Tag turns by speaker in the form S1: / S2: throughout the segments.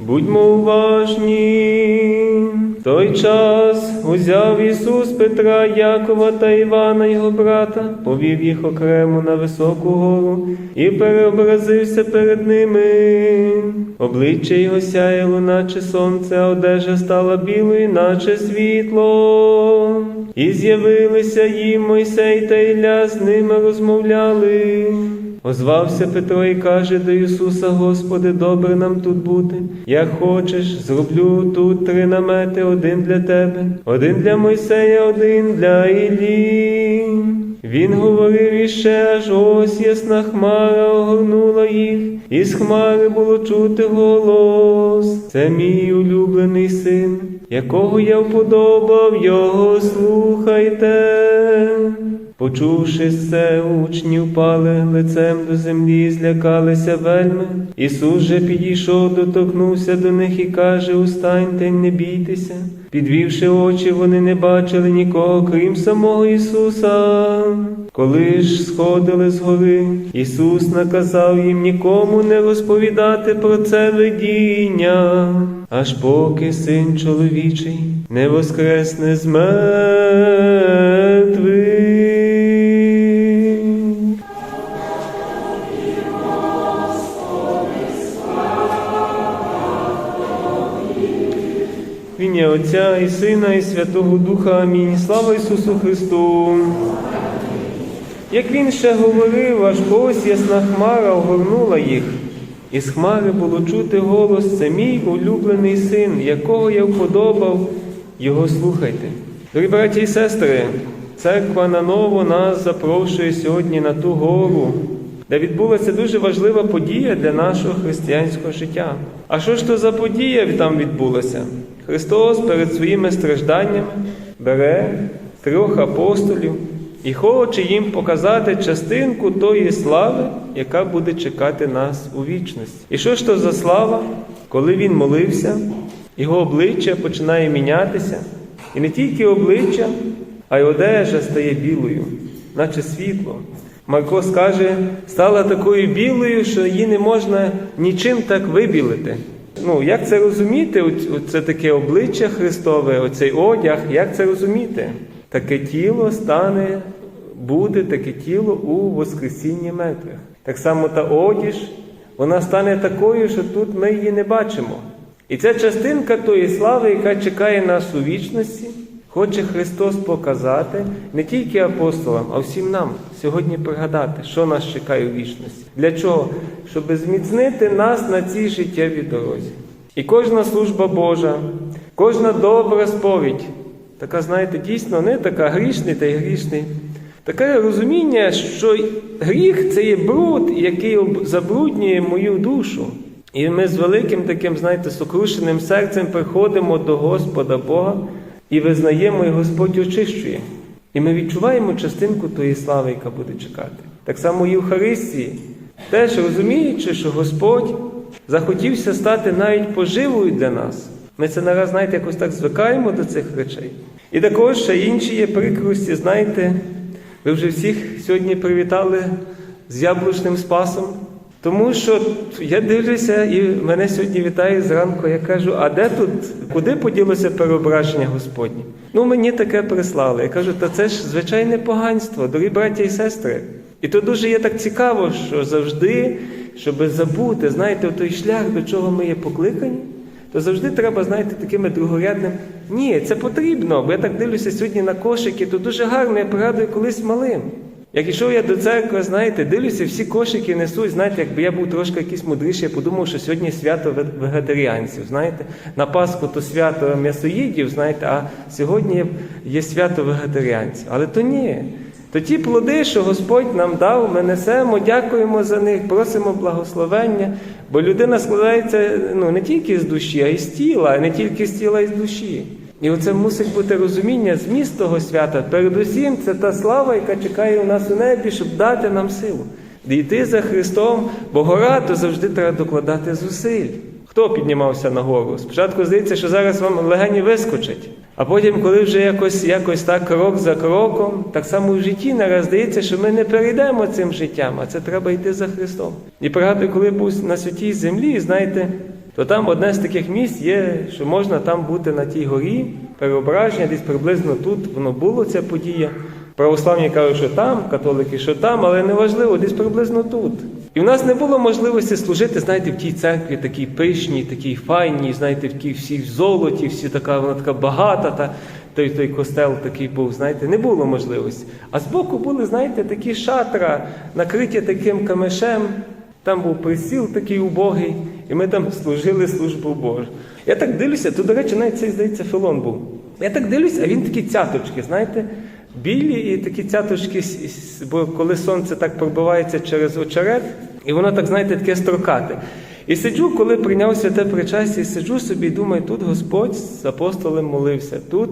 S1: Будьмо уважні. Той час узяв Ісус Петра, Якова та Івана, його брата, повів їх окремо на високу гору і переобразився перед ними. Обличчя його сяяло, наче сонце, а одежа стала білою, наче світло. І з'явилися їм Мойсей та Ілля, з ними розмовляли. Озвався Петро і каже до Ісуса, Господи, добре нам тут бути. Як хочеш, зроблю тут три намети, один для тебе, один для Мойсея, один для Іллі. Він говорив іще, аж ось ясна хмара огорнула їх, і з хмари було чути голос. Це мій улюблений син, якого я вподобав, його слухайте. Почувши це, учні впали лицем до землі, злякалися вельми. Ісус же підійшов, доторкнувся до них і каже: Устаньте, не бійтеся. Підвівши очі, вони не бачили нікого, крім самого Ісуса. Коли ж сходили з гори, Ісус наказав їм нікому не розповідати про це видіння, аж поки син чоловічий не воскресне з мертвих. Сина, і Святого Духа. Амінь. Слава Ісусу Христу. Як він ще говорив, аж ось ясна хмара огорнула їх, і з хмари було чути голос, це мій улюблений син, якого я вподобав, його слухайте. Дорогі браті і сестри, церква наново нас запрошує сьогодні на ту гору, де відбулася дуже важлива подія для нашого християнського життя. А що ж то за подія там відбулася? Христос перед своїми стражданнями бере трьох апостолів і хоче їм показати частинку тої слави, яка буде чекати нас у вічності. І що ж то за слава, коли він молився, його обличчя починає мінятися, і не тільки обличчя, а й одежа стає білою, наче світло. Марко скаже, стала такою білою, що її не можна нічим так вибілити. Ну, як це розуміти? Це таке обличчя Христове, оцей одяг, як це розуміти? Таке тіло стане, буде таке тіло у Воскресінні мертвих. Так само та одіж, вона стане такою, що тут ми її не бачимо. І це частинка тої слави, яка чекає нас у вічності, хоче Христос показати не тільки апостолам, а всім нам сьогодні пригадати, що нас чекає у вічності. Для чого? Щоб зміцнити нас на цій життєвій дорозі. І кожна служба Божа, кожна добра сповідь, така, знаєте, дійсно не така грішний та й грішний. Таке розуміння, що гріх це є бруд, який забруднює мою душу. І ми з великим таким, знаєте, сокрушеним серцем приходимо до Господа Бога і визнаємо, і Господь очищує. І ми відчуваємо частинку тої слави, яка буде чекати. Так само і в Євхаристії, теж розуміючи, що Господь захотівся стати навіть поживою для нас. Ми це нараз, знаєте, якось так звикаємо до цих речей. І також ще інші є прикрості, знаєте, ви вже всіх сьогодні привітали з яблучним спасом. Тому що я дивлюся, і мене сьогодні вітає зранку. Я кажу: а де тут, куди поділося переображення Господнє? Ну мені таке прислали. Я кажу, та це ж звичайне поганство, дорогі браття і сестри. І то дуже є так цікаво, що завжди, щоб забути, знаєте, той шлях, до чого ми є покликані, то завжди треба, знаєте, такими другорядним. Ні, це потрібно. Бо я так дивлюся сьогодні на кошики, то дуже гарно, я пригадую колись малим. Як ішов я до церкви, знаєте, дивлюся, всі кошики несуть, знаєте, якби я був трошки якийсь мудріший, я подумав, що сьогодні свято вегетаріанців, знаєте. На Пасху то свято м'ясоїдів, знаєте, а сьогодні є- свято вегетаріанців. Але то ні. То ті плоди, що Господь нам дав, ми несемо, дякуємо за них, просимо благословення, бо людина складається ну, не тільки з душі, а й з тіла, не тільки з тіла, а й з душі. І оце мусить бути розуміння зміст того свята. Передусім, це та слава, яка чекає у нас у небі, щоб дати нам силу. Йти за Христом, бо гора, то завжди треба докладати зусиль. Хто піднімався на гору? Спочатку здається, що зараз вам легені вискочать. А потім, коли вже якось, якось так крок за кроком, так само в житті нараз здається, що ми не перейдемо цим життям, а це треба йти за Христом. І пригадую, коли був на святій землі, знаєте, то там одне з таких місць є, що можна там бути на тій горі, переображення, десь приблизно тут воно було ця подія. Православні кажуть, що там, католики, що там, але неважливо, десь приблизно тут. І в нас не було можливості служити, знаєте, в тій церкві такій пишній, такій файній, знаєте, в тій всі в золоті, всі така, вона така багата, та той, той костел такий був, знаєте, не було можливості. А збоку були, знаєте, такі шатра, накриті таким камешем. Там був присіл такий убогий, і ми там служили службу Божу. Я так дивлюся, то, до речі, навіть цей, здається, Филон був. Я так дивлюся, а він такі цяточки, знаєте, білі і такі цяточки, бо коли сонце так пробивається через очерет, і воно так, знаєте, таке строкате. І сиджу, коли прийняв святе причастя, і сиджу собі і думаю, тут Господь з апостолем молився. Тут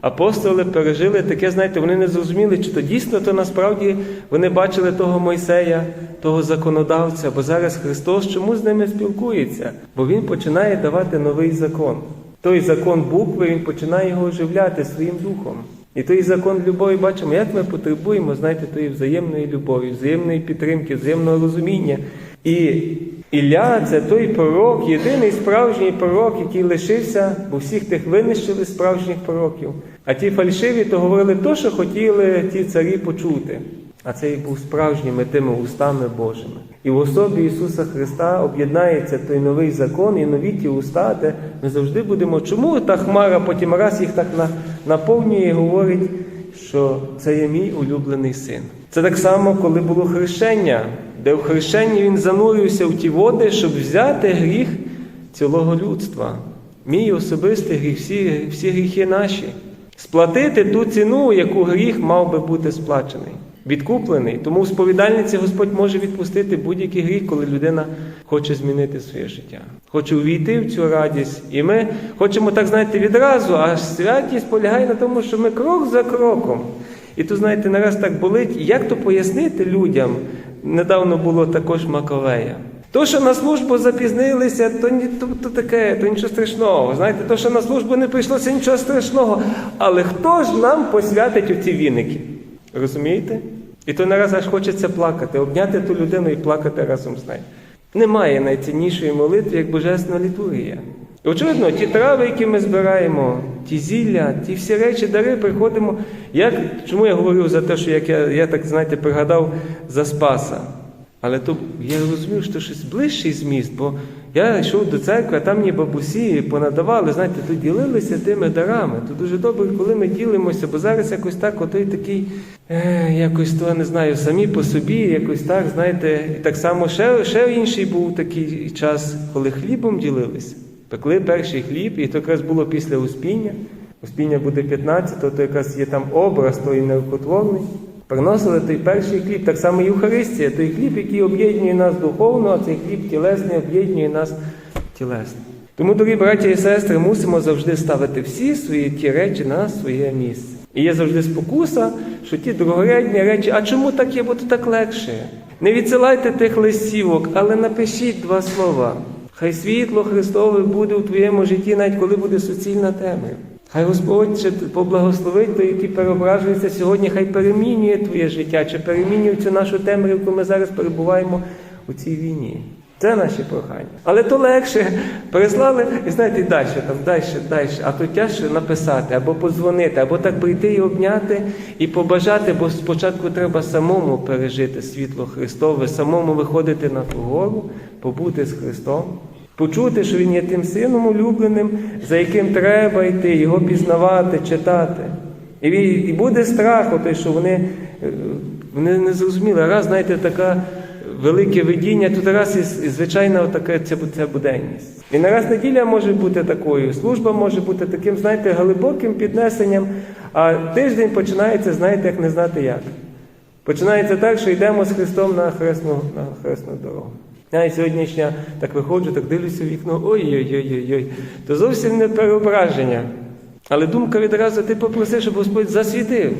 S1: апостоли пережили таке, знаєте, вони не зрозуміли, чи то дійсно, то насправді вони бачили того Мойсея, того законодавця, бо зараз Христос чому з ними спілкується? Бо Він починає давати новий закон. Той закон букви, він починає його оживляти своїм духом. І той закон любові бачимо, як ми потребуємо, знаєте, тої взаємної любові, взаємної підтримки, взаємного розуміння. І Ілля це той пророк, єдиний справжній пророк, який лишився, бо всіх тих винищили справжніх пророків. А ті фальшиві то говорили то, що хотіли ті царі почути. А це і був справжніми тими устами Божими. І в особі Ісуса Христа об'єднається той новий закон і нові ті уста, де ми завжди будемо. Чому та хмара потім раз їх так наповнює і говорить, що це є мій улюблений син. Це так само, коли було хрещення, де в хрещенні він занурився в ті води, щоб взяти гріх цілого людства. Мій особистий гріх, всі, всі гріхи наші. Сплатити ту ціну, яку гріх мав би бути сплачений. Відкуплений. Тому в сповідальниці Господь може відпустити будь-який гріх, коли людина хоче змінити своє життя, хоче увійти в цю радість. І ми хочемо так, знаєте, відразу, а святість полягає на тому, що ми крок за кроком. І тут, знаєте, нараз так болить, як то пояснити людям? Недавно було також Маковея. То, що на службу запізнилися, то, ні, то, то таке, то нічого страшного. Знаєте, то, що на службу не прийшло, це нічого страшного. Але хто ж нам посвятить оці віники? Розумієте? І то нараз аж хочеться плакати, обняти ту людину і плакати разом з нею. Немає найціннішої молитви, як божественна літургія. Очевидно, ті трави, які ми збираємо, ті зілля, ті всі речі, дари приходимо. Як, чому я говорю за те, що як я, я так знаєте, пригадав за Спаса? Але то я розумів, що щось ближчий зміст, бо я йшов до церкви, а там мені бабусі понадавали, знаєте, то ділилися тими дарами. То дуже добре, коли ми ділимося, бо зараз якось так, отой такий, е, якось то не знаю, самі по собі, якось так, знаєте, і так само ще, ще інший був такий час, коли хлібом ділилися. Пекли перший хліб, і то якраз було після Успіння. Успіння буде 15-го, то якраз є там образ той нерукотворний. Приносили той перший хліб, так само Євхаристія, той хліб, який об'єднує нас духовно, а цей хліб тілесний об'єднує нас тілесно. Тому, дорогі браті і сестри, мусимо завжди ставити всі свої ті речі на своє місце. І є завжди спокуса, що ті другорядні речі, а чому так є, бо то так легше. Не відсилайте тих листівок, але напишіть два слова. Хай світло Христове буде у твоєму житті, навіть коли буде суцільна темрява. Хай Господь ще поблагословить той, який переображується сьогодні, хай перемінює твоє життя, чи перемінює цю нашу темрявку, ми зараз перебуваємо у цій війні. Це наші прохання. Але то легше переслали, і знаєте, далі, там, далі, далі. А то тяжче написати, або подзвонити, або так прийти і обняти, і побажати, бо спочатку треба самому пережити світло Христове, самому виходити на ту гору, побути з Христом. Почути, що він є тим сином улюбленим, за яким треба йти, його пізнавати, читати. І, і буде страх, отой, що вони, е, вони не зрозуміли. Раз, знаєте, така велике видіння, тут раз і звичайна така ця, ця буденність. І нараз неділя може бути такою, служба може бути таким, знаєте, глибоким піднесенням, а тиждень починається, знаєте, як не знати як. Починається так, що йдемо з Христом на хресну, на хресну дорогу. Я сьогоднішня так виходжу, так дивлюся в вікно, ой-ой-ой-ой-ой. То зовсім не переображення. Але думка відразу ти попроси, щоб Господь засвітив.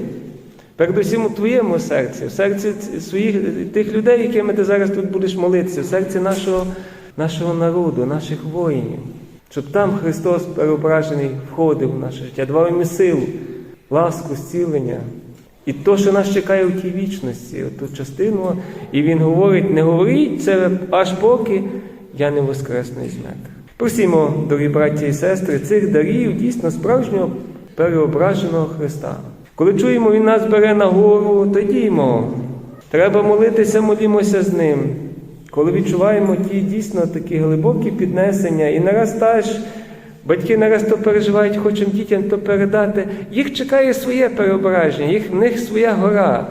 S1: Передусім у твоєму серці, в серці своїх тих людей, якими ти зараз тут будеш молитися, в серці нашого, нашого народу, наших воїнів. Щоб там Христос переображений входив в наше життя, давав йому силу, ласку, зцілення. І то, що нас чекає в тій вічності, ту частину, і він говорить, не говоріть це аж поки я не воскресну із мертвих. Просімо, дорогі браті і сестри, цих дарів дійсно справжнього переображеного Христа. Коли чуємо, Він нас бере на гору, то діймо. Треба молитися, молімося з ним. Коли відчуваємо ті дійсно такі глибокі піднесення, і нараз теж батьки нараз то переживають, хочемо дітям то передати. Їх чекає своє переображення, їх, в них своя гора.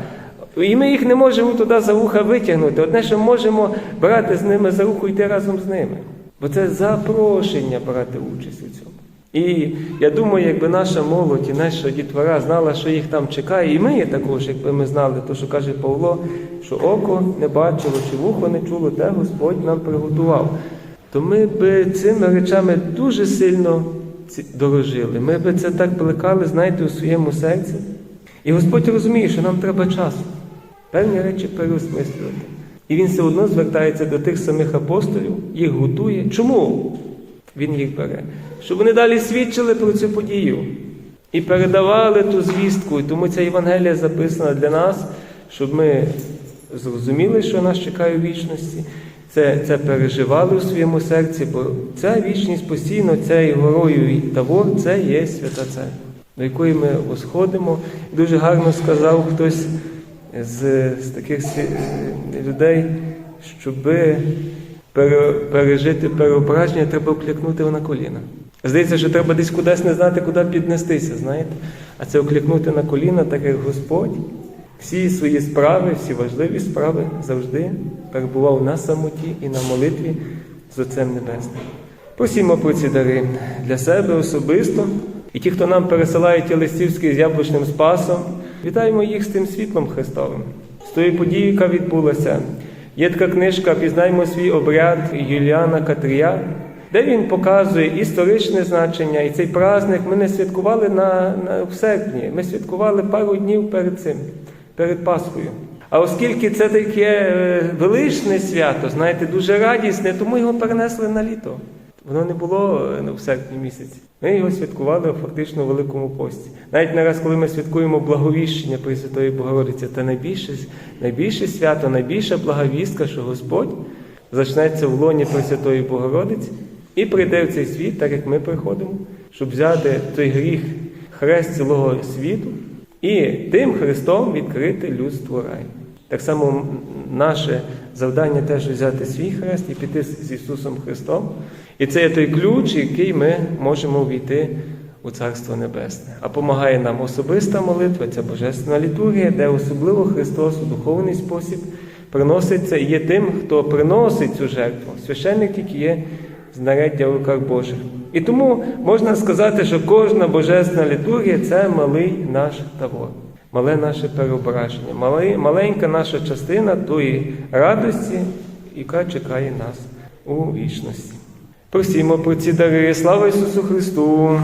S1: І ми їх не можемо туди за вуха витягнути. Одне, що можемо брати з ними за руку йти разом з ними. Бо це запрошення брати участь у цьому. І я думаю, якби наша молодь і наша дітвора знала, що їх там чекає, і ми також, якби ми знали, то що каже Павло, що око не бачило, чи вухо не чуло, те Господь нам приготував. То ми би цими речами дуже сильно дорожили. Ми би це так плекали, знаєте, у своєму серці. І Господь розуміє, що нам треба часу певні речі переосмислювати. І він все одно звертається до тих самих апостолів, їх готує. Чому він їх бере? Щоб вони далі свідчили про цю подію і передавали ту звістку. І тому ця Євангелія записана для нас, щоб ми зрозуміли, що нас чекає у вічності. Це, це переживали у своєму серці, бо ця вічність постійно, цею горою і тавор, це є свята церква, до якої ми восходимо. Дуже гарно сказав хтось з, з таких людей, щоб пережити переображення, треба вкликнути на коліна. Здається, що треба десь кудись не знати, куди піднестися, знаєте? А це вкликнути на коліна, так як Господь всі свої справи, всі важливі справи завжди перебував на самоті і на молитві з Отцем Небесним. Просімо про ці дари для себе особисто. І ті, хто нам пересилають ті листівські з яблучним спасом, вітаємо їх з тим світлом Христовим, з тою подією, яка відбулася. Є така книжка Пізнаймо свій обряд Юліана Катрія, де він показує історичне значення. І цей праздник ми не святкували на, на, в серпні, ми святкували пару днів перед цим, перед Пасхою. А оскільки це таке е, величне свято, знаєте, дуже радісне, тому його перенесли на літо. Воно не було е, в серпні місяці. Ми його святкували фактично у Великому пості. Навіть не раз, коли ми святкуємо благовіщення Пресвятої Богородиці, це найбільше, найбільше свято, найбільша благовістка, що Господь зачнеться в лоні Пресвятої Богородиці і прийде в цей світ, так як ми приходимо, щоб взяти той гріх, хрест цілого світу і тим Христом відкрити людство рай. Так само наше завдання теж взяти свій хрест і піти з Ісусом Христом. І це є той ключ, який ми можемо війти у Царство Небесне. А допомагає нам особиста молитва, ця божественна літургія, де особливо Христос у духовний спосіб приноситься і є тим, хто приносить цю жертву. Священник тільки є знаряддя в руках Божих. І тому можна сказати, що кожна божественна літургія це малий наш тавор, мале наше переображення, маленька наша частина тої радості, яка чекає нас у вічності. Просімо про ці дари. Слава Ісусу Христу!